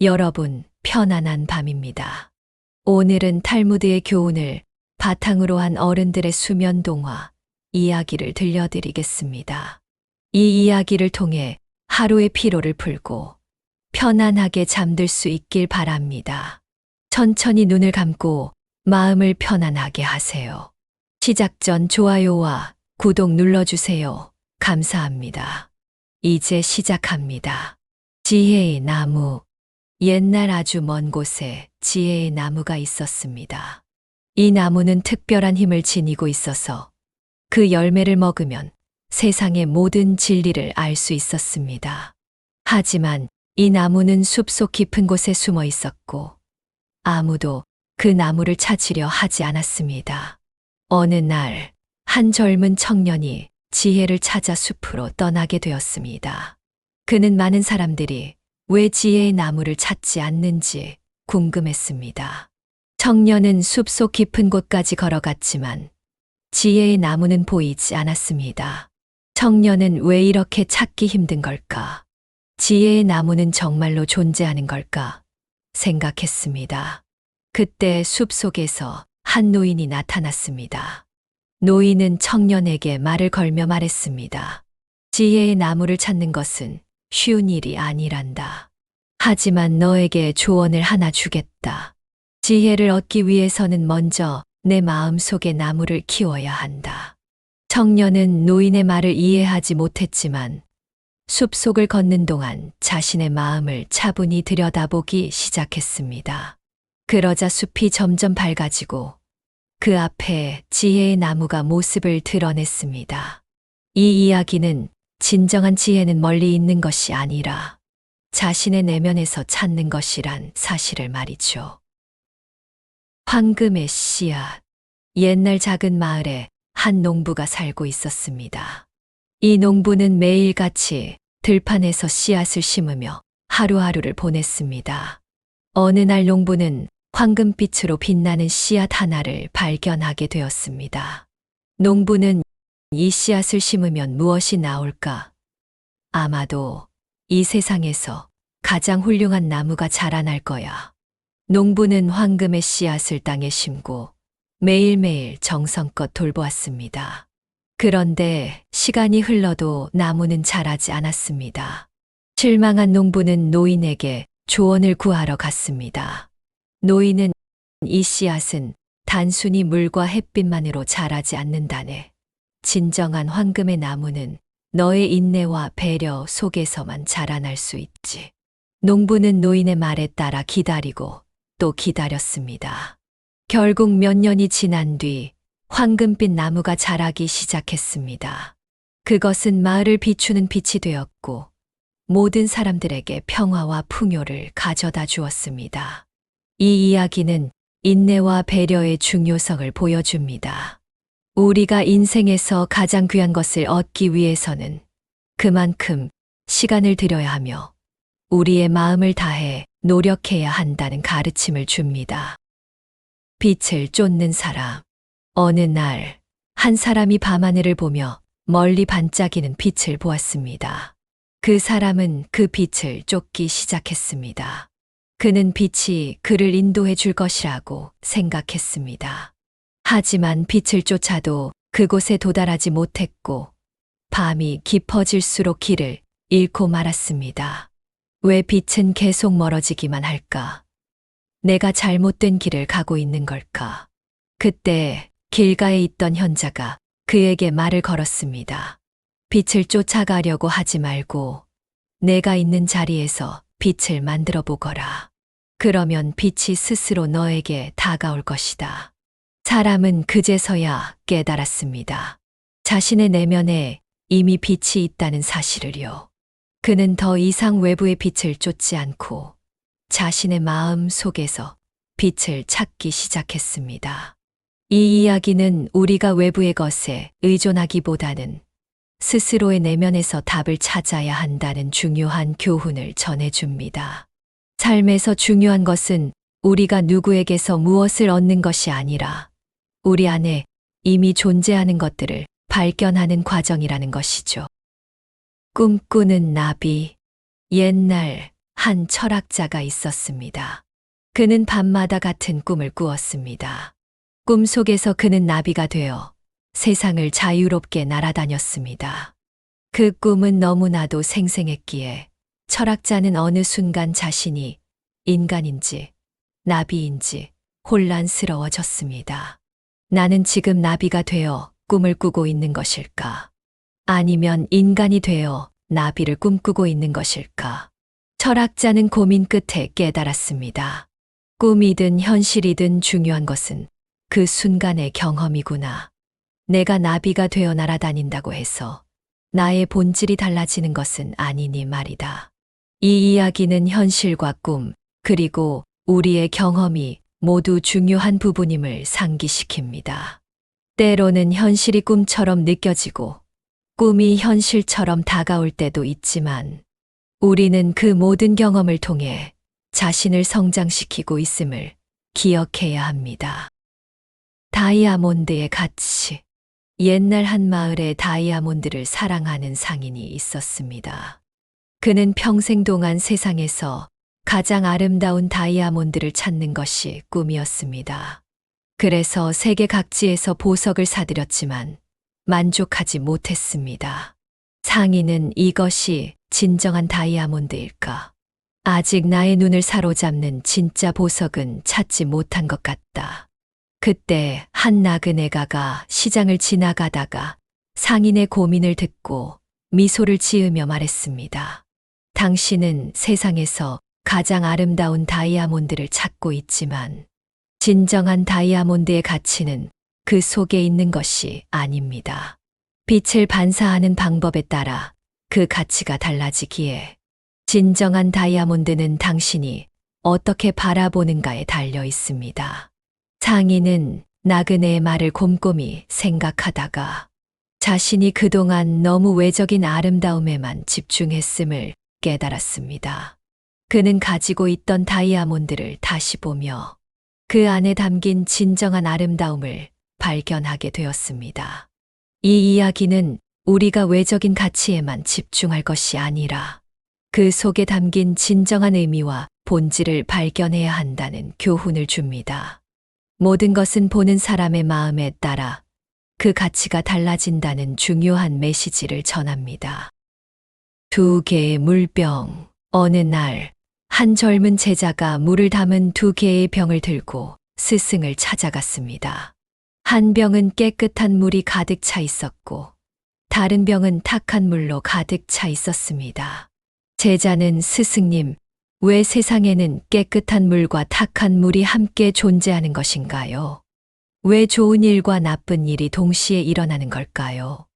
여러분, 편안한 밤입니다. 오늘은 탈무드의 교훈을 바탕으로 한 어른들의 수면 동화 이야기를 들려드리겠습니다. 이 이야기를 통해 하루의 피로를 풀고 편안하게 잠들 수 있길 바랍니다. 천천히 눈을 감고 마음을 편안하게 하세요. 시작 전 좋아요와 구독 눌러주세요. 감사합니다. 이제 시작합니다. 지혜의 나무. 옛날 아주 먼 곳에 지혜의 나무가 있었습니다. 이 나무는 특별한 힘을 지니고 있어서 그 열매를 먹으면 세상의 모든 진리를 알 수 있었습니다. 하지만 이 나무는 숲속 깊은 곳에 숨어 있었고 아무도 그 나무를 찾으려 하지 않았습니다. 어느 날, 한 젊은 청년이 지혜를 찾아 숲으로 떠나게 되었습니다. 그는 많은 사람들이 왜 지혜의 나무를 찾지 않는지 궁금했습니다. 청년은 숲속 깊은 곳까지 걸어갔지만 지혜의 나무는 보이지 않았습니다. 청년은 왜 이렇게 찾기 힘든 걸까? 지혜의 나무는 정말로 존재하는 걸까? 생각했습니다. 그때 숲 속에서 한 노인이 나타났습니다. 노인은 청년에게 말을 걸며 말했습니다. 지혜의 나무를 찾는 것은 쉬운 일이 아니란다. 하지만 너에게 조언을 하나 주겠다. 지혜를 얻기 위해서는 먼저 내 마음 속에 나무를 키워야 한다. 청년은 노인의 말을 이해하지 못했지만 숲속을 걷는 동안 자신의 마음을 차분히 들여다보기 시작했습니다. 그러자 숲이 점점 밝아지고 그 앞에 지혜의 나무가 모습을 드러냈습니다. 이 이야기는 진정한 지혜는 멀리 있는 것이 아니라 자신의 내면에서 찾는 것이란 사실을 말이죠. 황금의 씨앗. 옛날 작은 마을에 한 농부가 살고 있었습니다. 이 농부는 매일같이 들판에서 씨앗을 심으며 하루하루를 보냈습니다. 어느 날 농부는 황금빛으로 빛나는 씨앗 하나를 발견하게 되었습니다. 농부는 이 씨앗을 심으면 무엇이 나올까? 아마도 이 세상에서 가장 훌륭한 나무가 자라날 거야. 농부는 황금의 씨앗을 땅에 심고 매일매일 정성껏 돌보았습니다. 그런데 시간이 흘러도 나무는 자라지 않았습니다. 실망한 농부는 노인에게 조언을 구하러 갔습니다. 노인은 이 씨앗은 단순히 물과 햇빛만으로 자라지 않는다네. 진정한 황금의 나무는 너의 인내와 배려 속에서만 자라날 수 있지. 농부는 노인의 말에 따라 기다리고 또 기다렸습니다. 결국 몇 년이 지난 뒤 황금빛 나무가 자라기 시작했습니다. 그것은 마을을 비추는 빛이 되었고 모든 사람들에게 평화와 풍요를 가져다 주었습니다. 이 이야기는 인내와 배려의 중요성을 보여줍니다. 우리가 인생에서 가장 귀한 것을 얻기 위해서는 그만큼 시간을 들여야 하며 우리의 마음을 다해 노력해야 한다는 가르침을 줍니다. 빛을 쫓는 사람. 어느 날, 한 사람이 밤하늘을 보며 멀리 반짝이는 빛을 보았습니다. 그 사람은 그 빛을 쫓기 시작했습니다. 그는 빛이 그를 인도해 줄 것이라고 생각했습니다. 하지만 빛을 쫓아도 그곳에 도달하지 못했고, 밤이 깊어질수록 길을 잃고 말았습니다. 왜 빛은 계속 멀어지기만 할까? 내가 잘못된 길을 가고 있는 걸까? 그때 길가에 있던 현자가 그에게 말을 걸었습니다. 빛을 쫓아가려고 하지 말고 내가 있는 자리에서 빛을 만들어 보거라. 그러면 빛이 스스로 너에게 다가올 것이다. 사람은 그제서야 깨달았습니다. 자신의 내면에 이미 빛이 있다는 사실을요. 그는 더 이상 외부의 빛을 쫓지 않고 자신의 마음 속에서 빛을 찾기 시작했습니다. 이 이야기는 우리가 외부의 것에 의존하기보다는 스스로의 내면에서 답을 찾아야 한다는 중요한 교훈을 전해줍니다. 삶에서 중요한 것은 우리가 누구에게서 무엇을 얻는 것이 아니라 우리 안에 이미 존재하는 것들을 발견하는 과정이라는 것이죠. 꿈꾸는 나비. 옛날 한 철학자가 있었습니다. 그는 밤마다 같은 꿈을 꾸었습니다. 꿈 속에서 그는 나비가 되어 세상을 자유롭게 날아다녔습니다. 그 꿈은 너무나도 생생했기에 철학자는 어느 순간 자신이 인간인지 나비인지 혼란스러워졌습니다. 나는 지금 나비가 되어 꿈을 꾸고 있는 것일까? 아니면 인간이 되어 나비를 꿈꾸고 있는 것일까? 철학자는 고민 끝에 깨달았습니다. 꿈이든 현실이든 중요한 것은 그 순간의 경험이구나. 내가 나비가 되어 날아다닌다고 해서 나의 본질이 달라지는 것은 아니니 말이다. 이 이야기는 현실과 꿈, 그리고 우리의 경험이 모두 중요한 부분임을 상기시킵니다. 때로는 현실이 꿈처럼 느껴지고 꿈이 현실처럼 다가올 때도 있지만 우리는 그 모든 경험을 통해 자신을 성장시키고 있음을 기억해야 합니다. 다이아몬드의 가치. 옛날 한 마을에 다이아몬드를 사랑하는 상인이 있었습니다. 그는 평생 동안 세상에서 가장 아름다운 다이아몬드를 찾는 것이 꿈이었습니다. 그래서 세계 각지에서 보석을 사들였지만 만족하지 못했습니다. 상인은 이것이 진정한 다이아몬드일까? 아직 나의 눈을 사로잡는 진짜 보석은 찾지 못한 것 같다. 그때 한 나그네가가 시장을 지나가다가 상인의 고민을 듣고 미소를 지으며 말했습니다. 당신은 세상에서 가장 아름다운 다이아몬드를 찾고 있지만 진정한 다이아몬드의 가치는 그 속에 있는 것이 아닙니다. 빛을 반사하는 방법에 따라 그 가치가 달라지기에 진정한 다이아몬드는 당신이 어떻게 바라보는가에 달려 있습니다. 상인은 나그네의 말을 곰곰이 생각하다가 자신이 그동안 너무 외적인 아름다움에만 집중했음을 깨달았습니다. 그는 가지고 있던 다이아몬드를 다시 보며 그 안에 담긴 진정한 아름다움을 발견하게 되었습니다. 이 이야기는 우리가 외적인 가치에만 집중할 것이 아니라 그 속에 담긴 진정한 의미와 본질을 발견해야 한다는 교훈을 줍니다. 모든 것은 보는 사람의 마음에 따라 그 가치가 달라진다는 중요한 메시지를 전합니다. 두 개의 물병. 어느 날, 한 젊은 제자가 물을 담은 두 개의 병을 들고 스승을 찾아갔습니다. 한 병은 깨끗한 물이 가득 차 있었고, 다른 병은 탁한 물로 가득 차 있었습니다. 제자는 스승님, 왜 세상에는 깨끗한 물과 탁한 물이 함께 존재하는 것인가요? 왜 좋은 일과 나쁜 일이 동시에 일어나는 걸까요?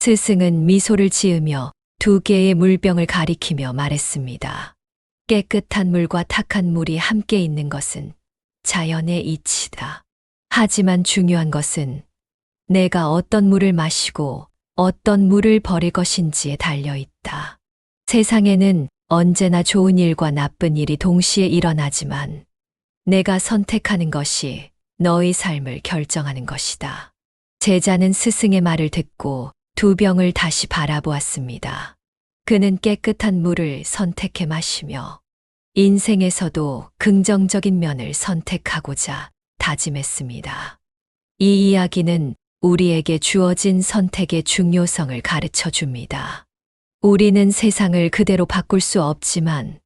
스승은 미소를 지으며 두 개의 물병을 가리키며 말했습니다. 깨끗한 물과 탁한 물이 함께 있는 것은 자연의 이치다. 하지만 중요한 것은 내가 어떤 물을 마시고 어떤 물을 버릴 것인지에 달려 있다. 세상에는 언제나 좋은 일과 나쁜 일이 동시에 일어나지만 내가 선택하는 것이 너의 삶을 결정하는 것이다. 제자는 스승의 말을 듣고 두 병을 다시 바라보았습니다. 그는 깨끗한 물을 선택해 마시며 인생에서도 긍정적인 면을 선택하고자 다짐했습니다. 이 이야기는 우리에게 주어진 선택의 중요성을 가르쳐 줍니다. 우리는 세상을 그대로 바꿀 수 없지만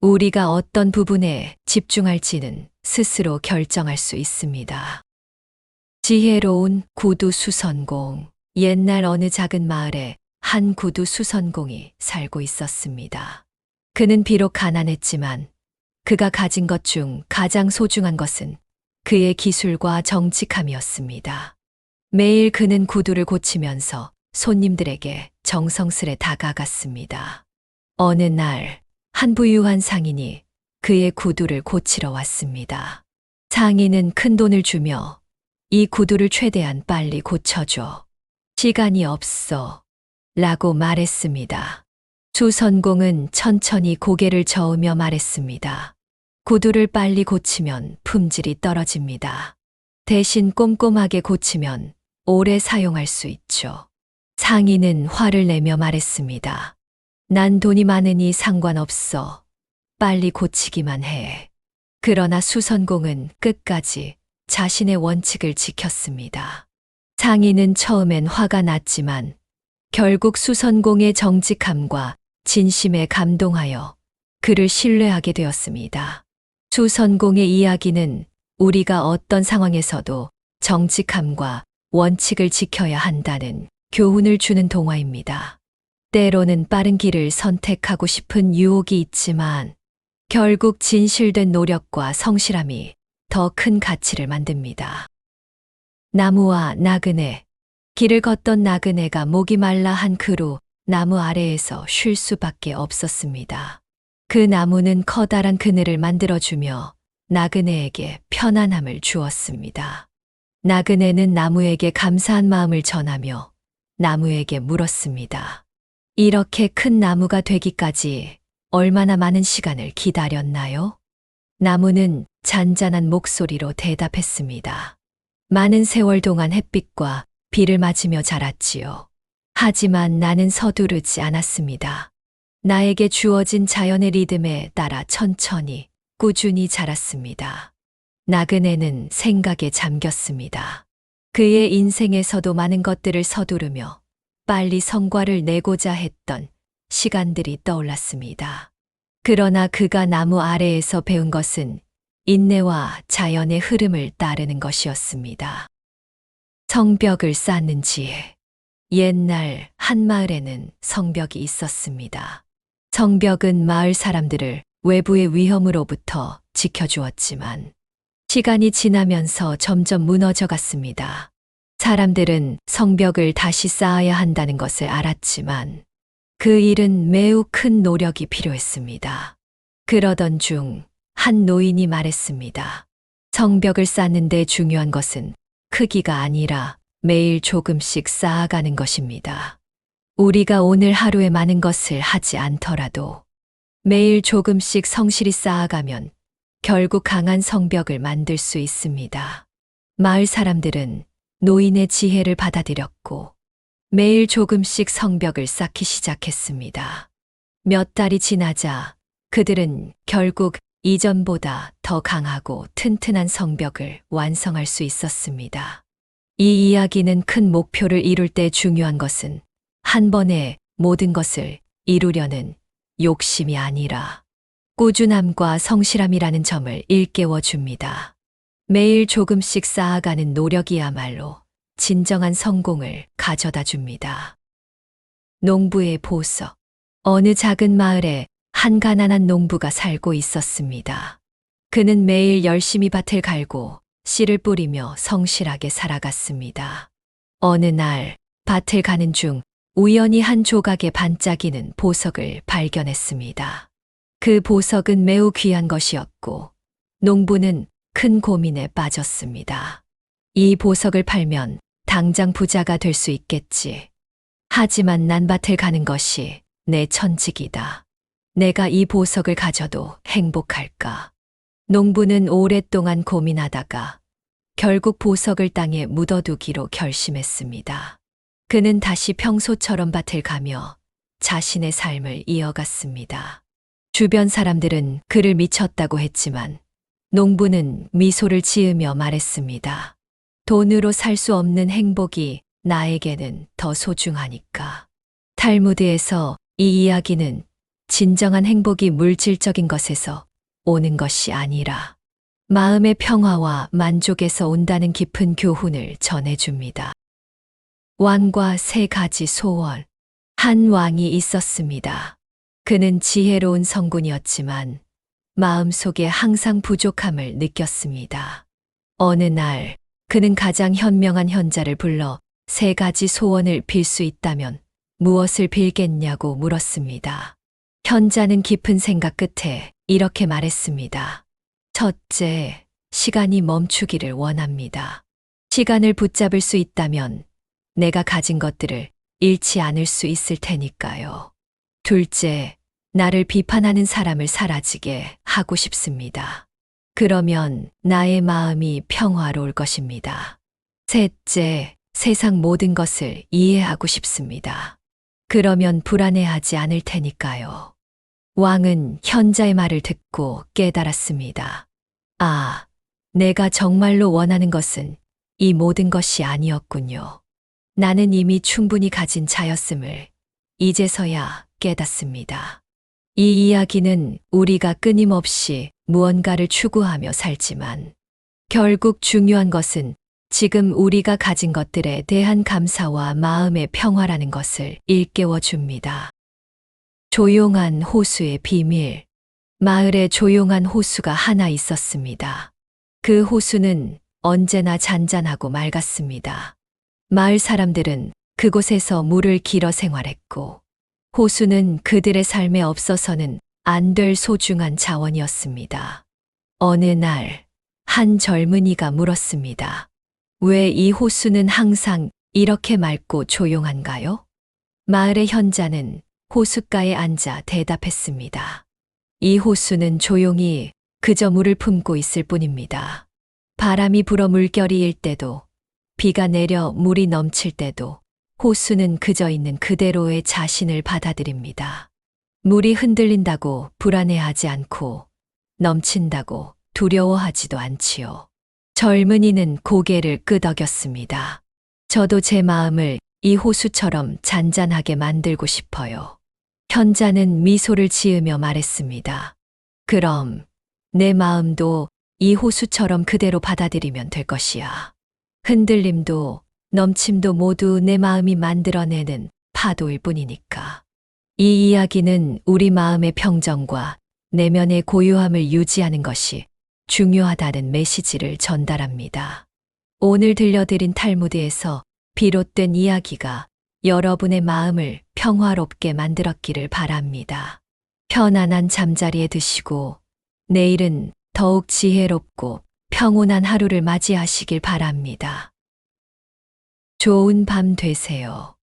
우리가 어떤 부분에 집중할지는 스스로 결정할 수 있습니다. 지혜로운 구두 수선공. 옛날 어느 작은 마을에 한 구두 수선공이 살고 있었습니다. 그는 비록 가난했지만 그가 가진 것 중 가장 소중한 것은 그의 기술과 정직함이었습니다. 매일 그는 구두를 고치면서 손님들에게 정성스레 다가갔습니다. 어느 날, 한 부유한 상인이 그의 구두를 고치러 왔습니다. 상인은 큰 돈을 주며 이 구두를 최대한 빨리 고쳐줘. 시간이 없어. 라고 말했습니다. 주선공은 천천히 고개를 저으며 말했습니다. 구두를 빨리 고치면 품질이 떨어집니다. 대신 꼼꼼하게 고치면 오래 사용할 수 있죠. 상인은 화를 내며 말했습니다. 난 돈이 많으니 상관없어. 빨리 고치기만 해. 그러나 수선공은 끝까지 자신의 원칙을 지켰습니다. 상인은 처음엔 화가 났지만 결국 수선공의 정직함과 진심에 감동하여 그를 신뢰하게 되었습니다. 수선공의 이야기는 우리가 어떤 상황에서도 정직함과 원칙을 지켜야 한다는 교훈을 주는 동화입니다. 때로는 빠른 길을 선택하고 싶은 유혹이 있지만 결국 진실된 노력과 성실함이 더 큰 가치를 만듭니다. 나무와 나그네. 길을 걷던 나그네가 목이 말라 한 그로 나무 아래에서 쉴 수밖에 없었습니다. 그 나무는 커다란 그늘을 만들어주며 나그네에게 편안함을 주었습니다. 나그네는 나무에게 감사한 마음을 전하며 나무에게 물었습니다. 이렇게 큰 나무가 되기까지 얼마나 많은 시간을 기다렸나요? 나무는 잔잔한 목소리로 대답했습니다. 많은 세월 동안 햇빛과 비를 맞으며 자랐지요. 하지만 나는 서두르지 않았습니다. 나에게 주어진 자연의 리듬에 따라 천천히 꾸준히 자랐습니다. 나그네는 생각에 잠겼습니다. 그의 인생에서도 많은 것들을 서두르며 빨리 성과를 내고자 했던 시간들이 떠올랐습니다. 그러나 그가 나무 아래에서 배운 것은 인내와 자연의 흐름을 따르는 것이었습니다. 성벽을 쌓는 지혜. 옛날 한 마을에는 성벽이 있었습니다. 성벽은 마을 사람들을 외부의 위험으로부터 지켜주었지만 시간이 지나면서 점점 무너져 갔습니다. 사람들은 성벽을 다시 쌓아야 한다는 것을 알았지만 그 일은 매우 큰 노력이 필요했습니다. 그러던 중 한 노인이 말했습니다. 성벽을 쌓는데 중요한 것은 크기가 아니라 매일 조금씩 쌓아가는 것입니다. 우리가 오늘 하루에 많은 것을 하지 않더라도 매일 조금씩 성실히 쌓아가면 결국 강한 성벽을 만들 수 있습니다. 마을 사람들은 노인의 지혜를 받아들였고 매일 조금씩 성벽을 쌓기 시작했습니다. 몇 달이 지나자 그들은 결국 이전보다 더 강하고 튼튼한 성벽을 완성할 수 있었습니다. 이 이야기는 큰 목표를 이룰 때 중요한 것은 한 번에 모든 것을 이루려는 욕심이 아니라 꾸준함과 성실함이라는 점을 일깨워 줍니다. 매일 조금씩 쌓아가는 노력이야말로 진정한 성공을 가져다 줍니다. 농부의 보석. 어느 작은 마을에 한 가난한 농부가 살고 있었습니다. 그는 매일 열심히 밭을 갈고 씨를 뿌리며 성실하게 살아갔습니다. 어느 날 밭을 가는 중 우연히 한 조각에 반짝이는 보석을 발견했습니다. 그 보석은 매우 귀한 것이었고 농부는 큰 고민에 빠졌습니다. 이 보석을 팔면 당장 부자가 될 수 있겠지. 하지만 난 밭을 가는 것이 내 천직이다. 내가 이 보석을 가져도 행복할까? 농부는 오랫동안 고민하다가 결국 보석을 땅에 묻어두기로 결심했습니다. 그는 다시 평소처럼 밭을 가며 자신의 삶을 이어갔습니다. 주변 사람들은 그를 미쳤다고 했지만 농부는 미소를 지으며 말했습니다. 돈으로 살 수 없는 행복이 나에게는 더 소중하니까. 탈무드에서 이 이야기는 진정한 행복이 물질적인 것에서 오는 것이 아니라 마음의 평화와 만족에서 온다는 깊은 교훈을 전해줍니다. 왕과 세 가지 소원. 한 왕이 있었습니다. 그는 지혜로운 성군이었지만 마음속에 항상 부족함을 느꼈습니다. 어느 날 그는 가장 현명한 현자를 불러 세 가지 소원을 빌 수 있다면 무엇을 빌겠냐고 물었습니다. 현자는 깊은 생각 끝에 이렇게 말했습니다. 첫째, 시간이 멈추기를 원합니다. 시간을 붙잡을 수 있다면 내가 가진 것들을 잃지 않을 수 있을 테니까요. 둘째, 나를 비판하는 사람을 사라지게 하고 싶습니다. 그러면 나의 마음이 평화로울 것입니다. 셋째, 세상 모든 것을 이해하고 싶습니다. 그러면 불안해하지 않을 테니까요. 왕은 현자의 말을 듣고 깨달았습니다. 아, 내가 정말로 원하는 것은 이 모든 것이 아니었군요. 나는 이미 충분히 가진 자였음을 이제서야 깨닫습니다. 이 이야기는 우리가 끊임없이 무언가를 추구하며 살지만 결국 중요한 것은 지금 우리가 가진 것들에 대한 감사와 마음의 평화라는 것을 일깨워 줍니다. 조용한 호수의 비밀. 마을에 조용한 호수가 하나 있었습니다. 그 호수는 언제나 잔잔하고 맑았습니다. 마을 사람들은 그곳에서 물을 길어 생활했고, 호수는 그들의 삶에 없어서는 안 될 소중한 자원이었습니다. 어느 날, 한 젊은이가 물었습니다. 왜 이 호수는 항상 이렇게 맑고 조용한가요? 마을의 현자는 호숫가에 앉아 대답했습니다. 이 호수는 조용히 그저 물을 품고 있을 뿐입니다. 바람이 불어 물결이 일 때도, 비가 내려 물이 넘칠 때도 호수는 그저 있는 그대로의 자신을 받아들입니다. 물이 흔들린다고 불안해하지 않고 넘친다고 두려워하지도 않지요. 젊은이는 고개를 끄덕였습니다. 저도 제 마음을 이 호수처럼 잔잔하게 만들고 싶어요. 현자는 미소를 지으며 말했습니다. 그럼 내 마음도 이 호수처럼 그대로 받아들이면 될 것이야. 흔들림도 넘침도 모두 내 마음이 만들어내는 파도일 뿐이니까. 이 이야기는 우리 마음의 평정과 내면의 고요함을 유지하는 것이 중요하다는 메시지를 전달합니다. 오늘 들려드린 탈무드에서 비롯된 이야기가 여러분의 마음을 평화롭게 만들었기를 바랍니다. 편안한 잠자리에 드시고 내일은 더욱 지혜롭고 평온한 하루를 맞이하시길 바랍니다. 좋은 밤 되세요.